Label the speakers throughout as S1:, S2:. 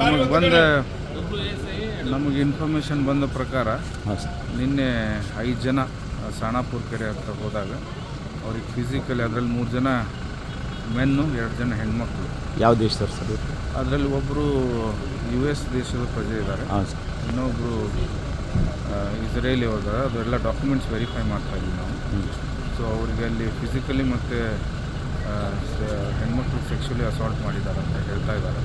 S1: ನಮಗೆ ಬಂದ ನಮಗೆ ಇನ್ಫಾರ್ಮೇಷನ್ ಬಂದ ಪ್ರಕಾರ ನಿನ್ನೆ ಐದು ಜನ ಸಾಣಾಪುರ ಕೆರೆ ಹತ್ರ ಹೋದಾಗ ಅವ್ರಿಗೆ ಫಿಸಿಕಲಿ ಅದರಲ್ಲಿ ಮೂರು ಜನ ಮೆನ್ನು ಎರಡು ಜನ ಹೆಣ್ಮಕ್ಳು.
S2: ಯಾವ ದೇಶದವ್ರು ಸರ್?
S1: ಅದರಲ್ಲಿ ಒಬ್ಬರು ಯು ಎಸ್ ದೇಶದ ಪ್ರಜೆ ಇದ್ದಾರೆ. ಇನ್ನೊಬ್ಬರು ಇಸ್ರೇಲಿ ಹೋದಾರೆ ಅದೆಲ್ಲ ಡಾಕ್ಯುಮೆಂಟ್ಸ್ ವೆರಿಫೈ ಮಾಡ್ತಾ ಇದ್ವಿ ನಾವು. ಸೊ ಅವರಿಗೆ ಅಲ್ಲಿ ಫಿಸಿಕಲಿ ಮತ್ತು ಹೆಣ್ಮಕ್ಳು ಸೆಕ್ಷುಲಿ ಅಸಾಲ್ಟ್ ಮಾಡಿದ್ದಾರೆ ಅಂತ ಹೇಳ್ತಾ ಇದ್ದಾರೆ.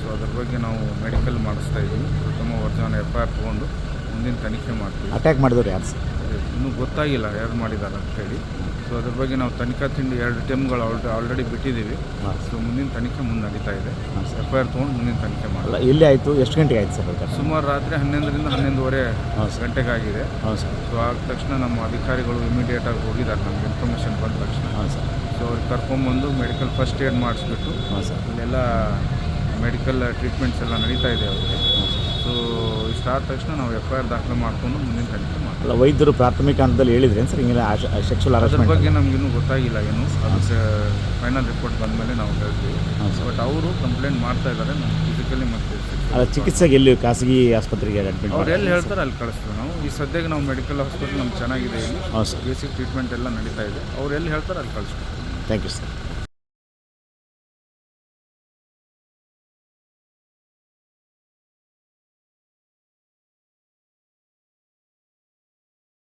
S1: ಸೊ ಬಗ್ಗೆ ನಾವು ಮೆಡಿಕಲ್ ಮಾಡಿಸ್ತಾ ಇದ್ದೀವಿ. ಪ್ರಥಮ ವರ್ಜನ ಎಫ್ ಐ ಆರ್ ತೊಗೊಂಡು ಮುಂದಿನ ತನಿಖೆ ಮಾಡ್ತೀವಿ.
S2: ಅಟ್ಯಾಕ್ ಮಾಡಿದ್ರು ಯಾರು ಸರ್
S1: ಇನ್ನೂ ಗೊತ್ತಾಗಿಲ್ಲ ಯಾರು ಮಾಡಿದ್ದಾರೆ ಅಂತ ಹೇಳಿ. ಸೊ ಅದ್ರ ಬಗ್ಗೆ ನಾವು ತನಿಖಾ ತಿಂಡಿ ಎರಡು ಟೈಮ್ಗಳು ಆಲ್ರೆಡಿ ಆಲ್ರೆಡಿ ಬಿಟ್ಟಿದ್ದೀವಿ. ಸೊ ಮುಂದಿನ ತನಿಖೆ ಮುಂದೆ ನಡೀತಾ ಇದೆ. ಎಫ್ ಐ ಆರ್ ತೊಗೊಂಡು ಮುಂದಿನ ತನಿಖೆ ಮಾಡಲ್ಲ
S2: ಎಲ್ಲಿ ಆಯಿತು? ಎಷ್ಟು ಗಂಟೆಗೆ ಆಯ್ತು ಸರ್
S1: ಸುಮಾರು ರಾತ್ರಿ ಹನ್ನೊಂದರಿಂದ ಹನ್ನೊಂದುವರೆ ಗಂಟೆಗಾಗಿದೆ.
S2: ಸರ್
S1: ಸೊ ಆದ ತಕ್ಷಣ ನಮ್ಮ ಅಧಿಕಾರಿಗಳು ಇಮಿಡಿಯೇಟಾಗಿ ಹೋಗಿದ್ದಾರೆ ನಮಗೆ ಇನ್ಫಾರ್ಮೇಷನ್ ಬಂದ ತಕ್ಷಣ.
S2: ಹಾಂ ಸರ್
S1: ಸೊ ಅವ್ರಿಗೆ ಕರ್ಕೊಂಬಂದು ಮೆಡಿಕಲ್ ಫಸ್ಟ್ ಏಡ್ ಮಾಡಿಸ್ಬಿಟ್ಟು
S2: ಹಾಂ ಸರ್
S1: ಅಲ್ಲೆಲ್ಲ ಮೆಡಿಕಲ್ ಟ್ರೀಟ್ಮೆಂಟ್ಸ್ ಎಲ್ಲ ನಡೀತಾ ಇದೆ ಅವರಿಗೆ. ಸೊ ಇಷ್ಟಾದ ತಕ್ಷಣ ನಾವು ಎಫ್ ಐ ಆರ್ ದಾಖಲೆ ಮಾಡಿಕೊಂಡು ಮುಂದಿನ ತನಿಖೆ ಮಾಡ್ತೀವಿ.
S2: ಅಲ್ಲ ವೈದ್ಯರು ಪ್ರಾಥಮಿಕ ಹಂತದಲ್ಲಿ ಹೇಳಿದ್ರೇನು ಸರ್? ಹಿಂಗೆಲ್ಲ ಸೆಕ್ಷುವಲ್
S1: ಅದ್ರ ಬಗ್ಗೆ ನಮಗಿನ್ನೂ ಗೊತ್ತಾಗಿಲ್ಲ ಏನು. ಅದಕ್ಕೆ ಫೈನಲ್ ರಿಪೋರ್ಟ್ ಬಂದ ಮೇಲೆ ನಾವು ಹೇಳ್ತೀವಿ. ಬಟ್ ಅವರು ಕಂಪ್ಲೇಂಟ್ ಮಾಡ್ತಾ ಇದ್ದಾರೆ ನಾವು ಫಿಸಿಕಲಿ ಮತ್ತೆ
S2: ಅಲ್ಲ ಚಿಕಿತ್ಸೆಗೆ ಎಲ್ಲಿ ಖಾಸಗಿ ಆಸ್ಪತ್ರೆಗೆ ಅಡ್ಮಿಟ್
S1: ಅವ್ರು ಎಲ್ಲಿ ಹೇಳ್ತಾರೆ ಅಲ್ಲಿ ಕಳಿಸ್ತೀವಿ ನಾವು. ಈ ಸದ್ಯಕ್ಕೆ ನಾವು ಮೆಡಿಕಲ್ ಹಾಸ್ಪಿಟಲ್ ನಮ್ಗೆ ಚೆನ್ನಾಗಿದೆ ಇಲ್ಲಿ. ಬೇಸಿಕ್ ಟ್ರೀಟ್ಮೆಂಟ್ ಎಲ್ಲ ನಡೀತಾ ಇದೆ. ಅವ್ರು ಎಲ್ಲಿ ಹೇಳ್ತಾರೆ ಅಲ್ಲಿ ಕಳಿಸ್ತೀವಿ.
S2: Thank you sir